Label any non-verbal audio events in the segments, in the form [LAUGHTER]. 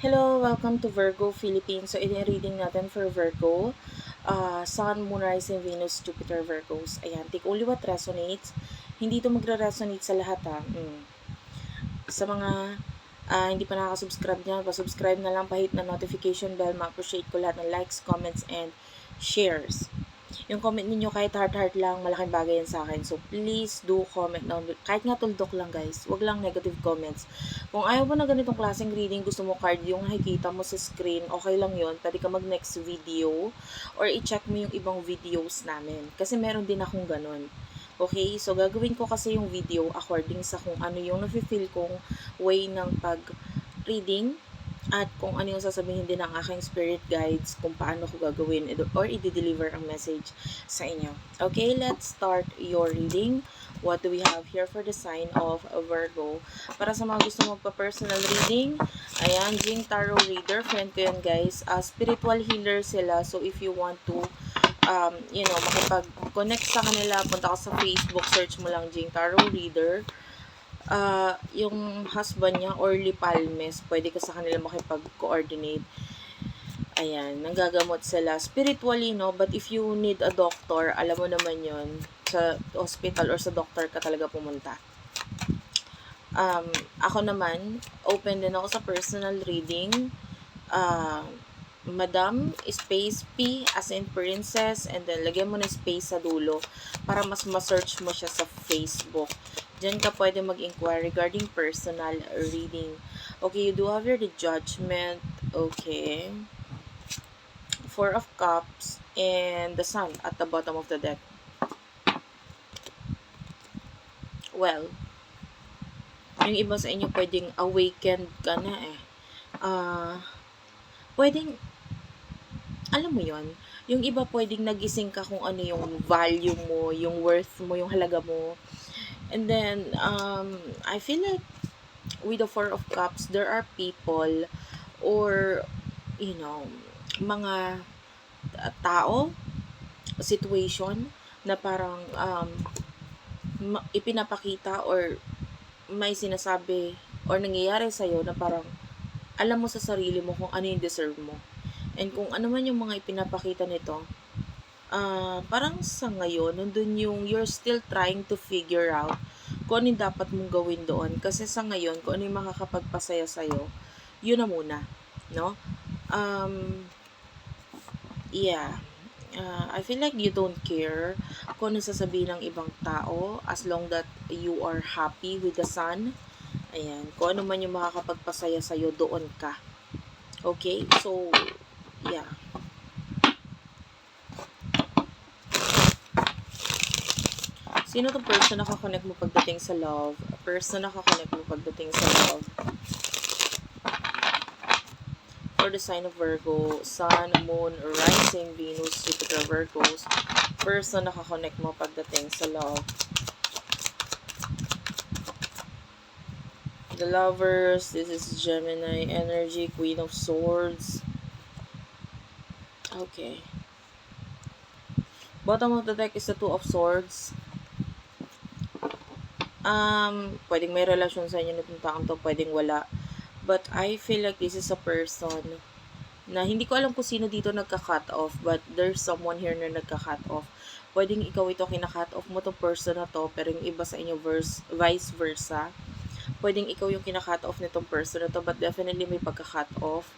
Hello, welcome to Virgo Philippines. So, ini-reading natin for Virgo. Uh, Sun, Moon, Rising, Venus, Jupiter, Virgos. Ayan, take only what resonates. Hindi ito magre-resonate sa lahat ha. Mm. Sa mga uh, hindi pa nakaka-subscribe dyan, pa-subscribe na lang, pahit na notification bell. Ma-appreciate ko lahat ng likes, comments, and shares. Yung comment ninyo kahit heart-heart lang, malaking bagay yan sa akin. So, please do comment down. Kahit nga tuldok lang, guys. Wag lang negative comments. Kung ayaw mo na ganitong klaseng reading, gusto mo card yung nakikita mo sa screen, okay lang yon Pwede ka mag-next video or i-check mo yung ibang videos namin. Kasi meron din akong ganun. Okay? So, gagawin ko kasi yung video according sa kung ano yung nafe-feel kong way ng pag-reading at kung ano yung sasabihin din ng aking spirit guides kung paano ko gagawin or i-deliver ang message sa inyo. Okay, let's start your reading. What do we have here for the sign of Virgo? Para sa mga gusto magpa-personal reading, ayan, Jing Tarot Reader, friend ko yan guys. Uh, spiritual healer sila, so if you want to um, you know, makipag-connect sa kanila, punta ka sa Facebook, search mo lang Jing Tarot Reader uh, yung husband niya, Orly Palmes, pwede ka sa kanila makipag-coordinate. Ayan, nanggagamot sila spiritually, no? But if you need a doctor, alam mo naman yon sa hospital or sa doctor ka talaga pumunta. Um, ako naman, open din ako sa personal reading. Uh, Madam, space P as in princess, and then lagyan mo na space sa dulo para mas ma-search mo siya sa Facebook. Diyan ka pwede mag-inquire regarding personal reading. Okay, you do have your the judgment. Okay. Four of Cups and the Sun at the bottom of the deck. Well, yung iba sa inyo pwedeng awakened ka na eh. Uh, pwedeng, alam mo yon yung iba pwedeng nagising ka kung ano yung value mo, yung worth mo, yung halaga mo And then, um, I feel like with the Four of Cups, there are people or, you know, mga tao, situation na parang um, ipinapakita or may sinasabi or nangyayari sa'yo na parang alam mo sa sarili mo kung ano yung deserve mo. And kung ano man yung mga ipinapakita nito, uh, parang sa ngayon, nandun yung you're still trying to figure out kung ano dapat mong gawin doon. Kasi sa ngayon, kung ano yung makakapagpasaya sa'yo, yun na muna. No? Um, yeah. Uh, I feel like you don't care kung ano sasabihin ng ibang tao as long that you are happy with the sun. Ayan. Kung ano man yung makakapagpasaya sa'yo, doon ka. Okay? So, yeah. Sino to person na kakonect mo pagdating sa love? Person na kakonect mo pagdating sa love? For the sign of Virgo, Sun, Moon, Rising, Venus, Jupiter, Virgos. Person na kakonect mo pagdating sa love. The Lovers, this is Gemini energy, Queen of Swords. Okay. Bottom of the deck is the Two of Swords um, pwedeng may relasyon sa inyo nitong taong to, pwedeng wala. But I feel like this is a person na hindi ko alam kung sino dito nagka-cut off, but there's someone here na nagka-cut off. Pwedeng ikaw ito kina-cut off mo to person na to, pero yung iba sa inyo verse, vice versa. Pwedeng ikaw yung kina-cut off nitong person na to, but definitely may pagka-cut off.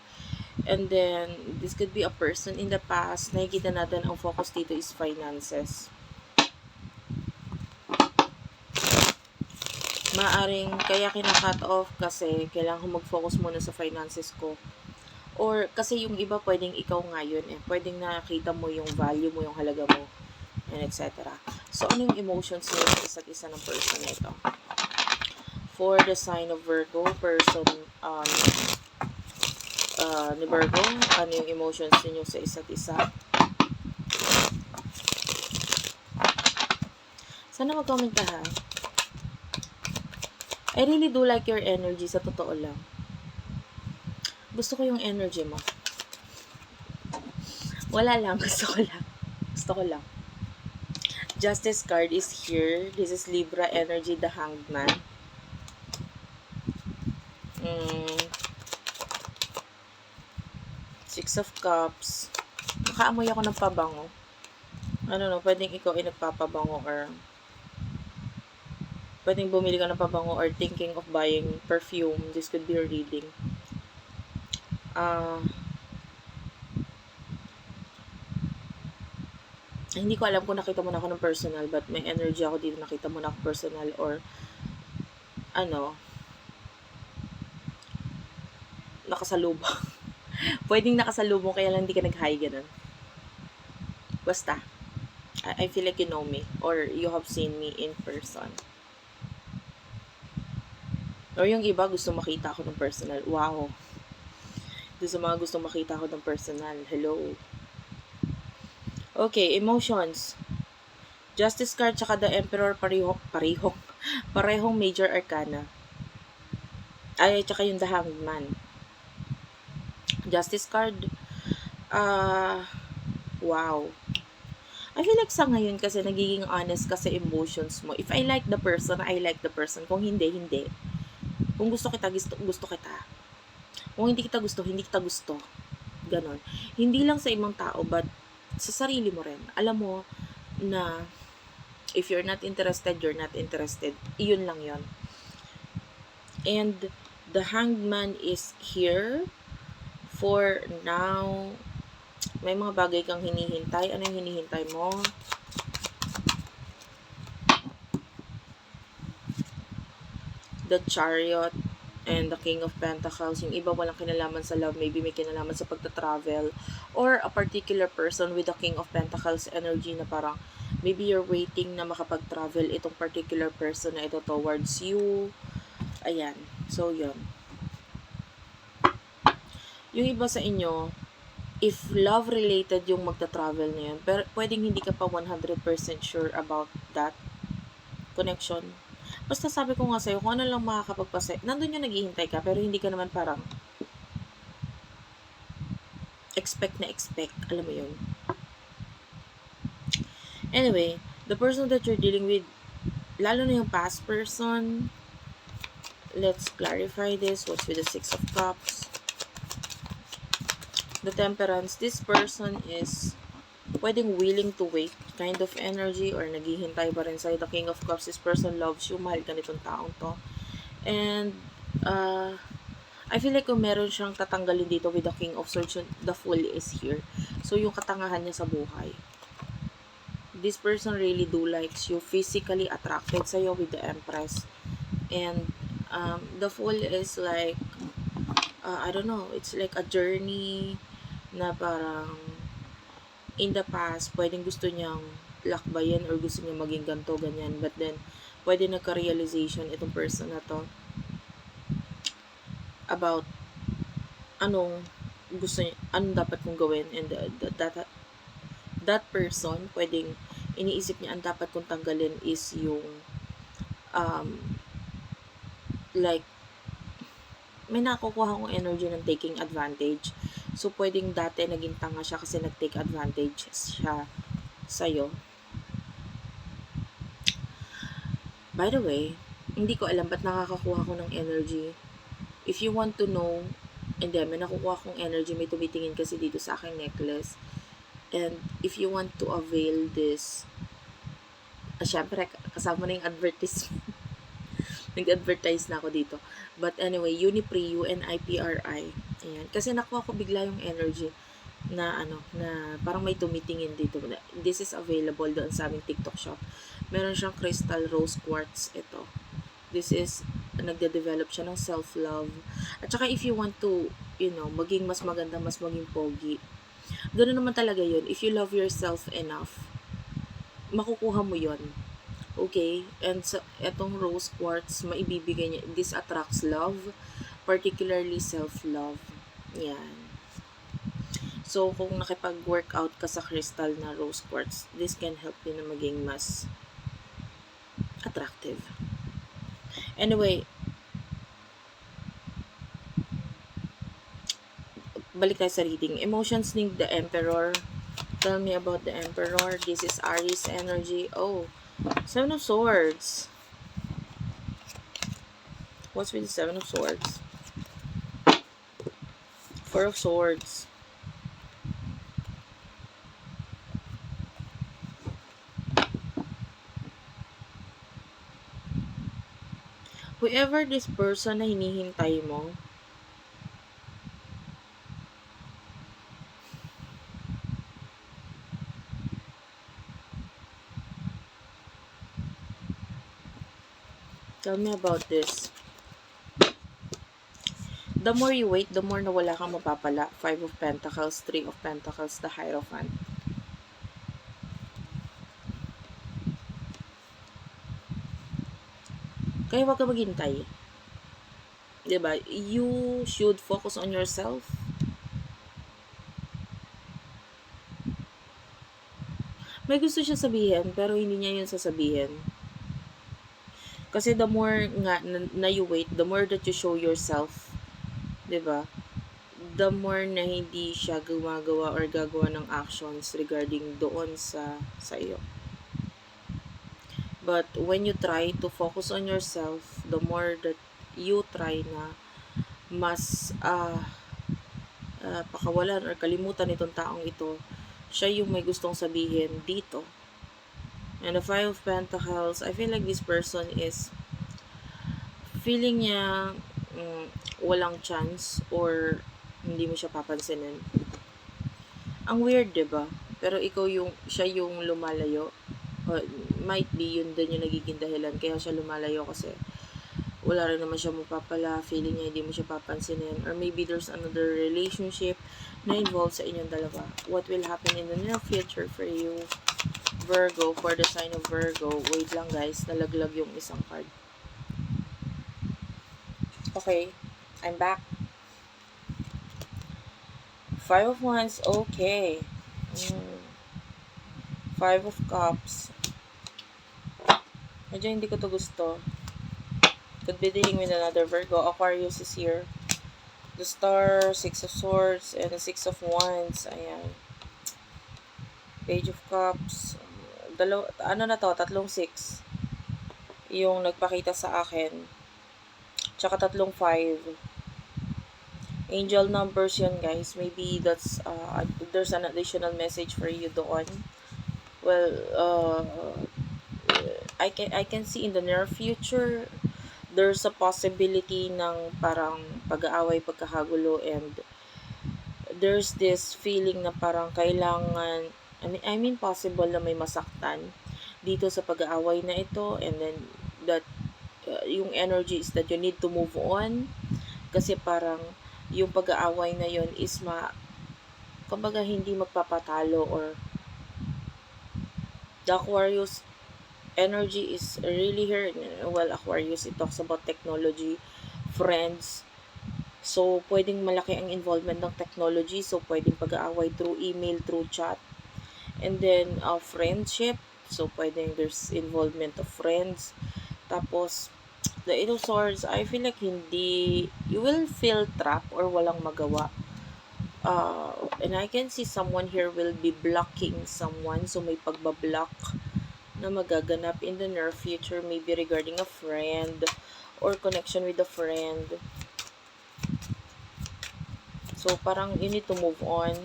And then, this could be a person in the past. Nakikita natin ang focus dito is finances maaring kaya kina-cut off kasi kailangan ko mag-focus muna sa finances ko. Or kasi yung iba pwedeng ikaw nga yun eh. Pwedeng nakita mo yung value mo, yung halaga mo, and etc. So, ano yung emotions niyo sa isa't isa ng person na ito? For the sign of Virgo, person um, uh, ni Virgo, ano yung emotions niyo sa isa't isa? Sana mag-comment ka ha. I really do like your energy sa totoo lang. Gusto ko yung energy mo. Wala lang, [LAUGHS] gusto ko lang. Gusto ko lang. Justice card is here. This is Libra energy, the hanged man. Mm. Six of Cups. Nakaamoy ako ng pabango. Ano no, pwedeng ikaw ay nagpapabango or pwedeng bumili ka ng pabango or thinking of buying perfume. This could be a reading. Ah, hindi ko alam kung nakita mo na ako ng personal but may energy ako dito nakita mo na ako personal or ano nakasalubong [LAUGHS] pwedeng nakasalubong kaya lang hindi ka nag-hi ganun basta I feel like you know me or you have seen me in person or yung iba gusto makita ako ng personal wow doon sa mga gusto makita ako ng personal hello Okay, emotions. Justice card tsaka the Emperor pareho, pareho, [LAUGHS] parehong major arcana. Ay, tsaka yung the Hanged Man. Justice card, ah, wow. I feel like sa ngayon kasi nagiging honest ka sa emotions mo. If I like the person, I like the person. Kung hindi, hindi. Kung gusto kita, gusto, gusto kita. Kung hindi kita gusto, hindi kita gusto. Ganon. Hindi lang sa ibang tao, but sa sarili mo rin. Alam mo na if you're not interested, you're not interested. Iyon lang yon. And the hanged man is here for now. May mga bagay kang hinihintay. Ano yung hinihintay mo? The chariot and the King of Pentacles. Yung iba walang kinalaman sa love, maybe may kinalaman sa pagta-travel or a particular person with the King of Pentacles energy na parang maybe you're waiting na makapag-travel itong particular person na ito towards you. Ayan. So, yun. Yung iba sa inyo, if love-related yung magta-travel na yun, pero pwedeng hindi ka pa 100% sure about that connection Basta sabi ko nga sa'yo, kung ano lang makakapagpasay, nandun yung naghihintay ka, pero hindi ka naman parang expect na expect. Alam mo yun. Anyway, the person that you're dealing with, lalo na yung past person, let's clarify this. What's with the Six of Cups? The Temperance. This person is pwedeng willing to wait kind of energy or naghihintay pa rin sa'yo. The King of Cups, this person loves you. Mahal ka nitong taong to. And, uh, I feel like kung meron siyang tatanggalin dito with the King of Swords, the Fool is here. So, yung katangahan niya sa buhay. This person really do likes you, physically attracted sa'yo with the Empress. And, um, the Fool is like, uh, I don't know, it's like a journey na parang in the past, pwedeng gusto niyang lakbayin or gusto niya maging ganto ganyan. But then, pwede nagka-realization itong person na to about anong gusto niya, anong dapat kong gawin and the, the, that, that person, pwedeng iniisip niya ang dapat kong tanggalin is yung um, like may nakukuha akong energy ng taking advantage So, pwedeng dati naging tanga siya kasi nag-take advantage siya sa'yo. By the way, hindi ko alam ba't nakakakuha ko ng energy. If you want to know, hindi, may nakukuha kong energy, may tumitingin kasi dito sa aking necklace. And if you want to avail this, ah, syempre, kasama na yung advertisement. [LAUGHS] Nag-advertise na ako dito. But anyway, Unipri, U-N-I-P-R-I. Ayan. Kasi nakuha ko bigla yung energy na ano, na parang may tumitingin dito. This is available doon sa aming TikTok shop. Meron siyang crystal rose quartz ito. This is nagde-develop siya ng self-love. At saka if you want to, you know, maging mas maganda, mas maging pogi. Ganoon naman talaga yun. If you love yourself enough, makukuha mo yon Okay? And sa etong rose quartz, maibibigay niya, this attracts love, particularly self-love. Yan. So, kung nakipag-workout ka sa crystal na rose quartz, this can help you na maging mas attractive. Anyway, balik tayo sa reading. Emotions ni the Emperor. Tell me about the Emperor. This is Aries energy. Oh, Seven of Swords. What's with the Seven of Swords? Four of Swords. Whoever this person na hinihintay mo, Tell me about this. The more you wait, the more na wala kang mapapala. Five of Pentacles, Three of Pentacles, the Hierophant. Kaya wag ka maghintay. 'Di ba? You should focus on yourself. May gusto siya sabihin, pero hindi niya yun sasabihin. Kasi the more nga na, na you wait, the more that you show yourself, 'di ba? The more na hindi siya gumagawa or gagawa ng actions regarding doon sa sa iyo. But when you try to focus on yourself, the more that you try na mas uh, uh, pakawalan or kalimutan itong taong ito, siya yung may gustong sabihin dito. And the Five of Pentacles, I feel like this person is feeling niya um, walang chance or hindi mo siya papansinin. Ang weird, 'di ba? Pero ikaw yung siya yung lumalayo. Uh, might be yun din yung nagiging dahilan kaya siya lumalayo kasi wala rin naman siya mapapala, feeling niya hindi mo siya papansinin, or maybe there's another relationship na involved sa inyong dalawa. What will happen in the near future for you, Virgo, for the sign of Virgo? Wait lang guys, nalaglag yung isang card. Okay, I'm back. Five of Wands, okay. Mm. Five of Cups. Medyo hindi ko to gusto. Could be dealing with another Virgo. Aquarius is here. The Star, Six of Swords, and the Six of Wands. Ayan. Page of Cups. Dalaw ano na to? Tatlong six. Yung nagpakita sa akin. Tsaka tatlong five. Angel numbers yun, guys. Maybe that's, uh, there's an additional message for you doon. Well, uh, I can I can see in the near future there's a possibility ng parang pag-aaway, pagkakagulo and there's this feeling na parang kailangan I mean, I mean possible na may masaktan dito sa pag-aaway na ito and then that uh, yung energy is that you need to move on kasi parang yung pag-aaway na yon is ma kumbaga hindi magpapatalo or the Aquarius energy is really here. Well, Aquarius, it talks about technology, friends. So, pwedeng malaki ang involvement ng technology. So, pwedeng pag-aaway through email, through chat. And then, uh, friendship. So, pwedeng there's involvement of friends. Tapos, the Swords, I feel like hindi, you will feel trapped or walang magawa. Uh, and I can see someone here will be blocking someone. So, may pagbablock na magaganap in the near future, maybe regarding a friend or connection with a friend. So, parang you need to move on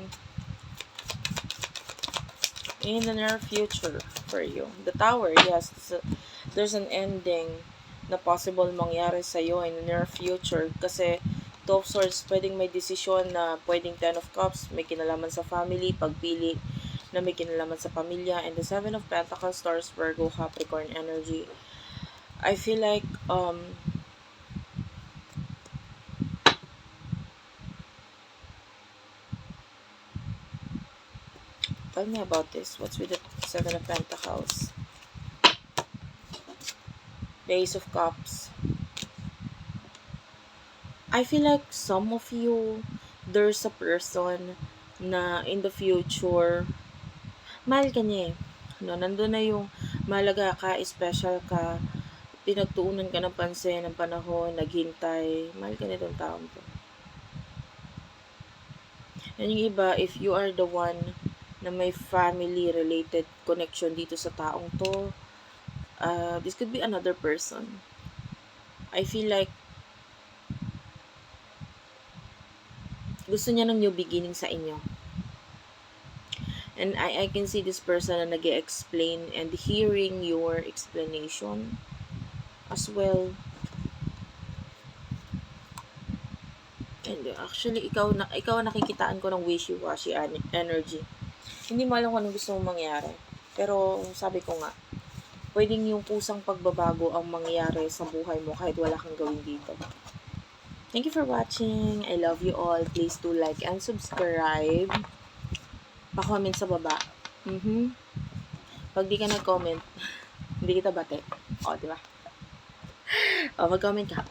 in the near future for you. The tower, yes, there's an ending na possible mangyari sa iyo in the near future kasi Two of Swords, pwedeng may desisyon na pwedeng Ten of Cups, may kinalaman sa family, pagpili na may kinalaman sa pamilya. And the Seven of Pentacles, Stars, Virgo, Capricorn energy. I feel like, um, tell me about this. What's with the Seven of Pentacles? The Ace of Cups. I feel like some of you, there's a person na in the future mahal ka niya eh. No, nandun na yung malaga ka, special ka, pinagtuunan ka ng pansin, ng panahon, naghintay, mahal ka nitong taong to. And yung iba, if you are the one na may family-related connection dito sa taong to, uh, this could be another person. I feel like gusto niya ng new beginning sa inyo. And I, I can see this person na nag explain and hearing your explanation as well. Hindi, actually, ikaw na ikaw nakikitaan ko ng wishy-washy energy. Hindi mo alam kung anong gusto mong mangyari. Pero, sabi ko nga, pwedeng yung kusang pagbabago ang mangyari sa buhay mo kahit wala kang gawin dito. Thank you for watching. I love you all. Please do like and subscribe. Pa-comment sa baba. Mhm. Pag di ka nag-comment, [LAUGHS] hindi kita bate. O, di ba? [LAUGHS] O, mag-comment ka.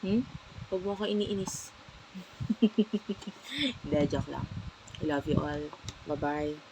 Hmm? Huwag mo ako iniinis. [LAUGHS] Hindi, joke lang. I love you all. Bye-bye.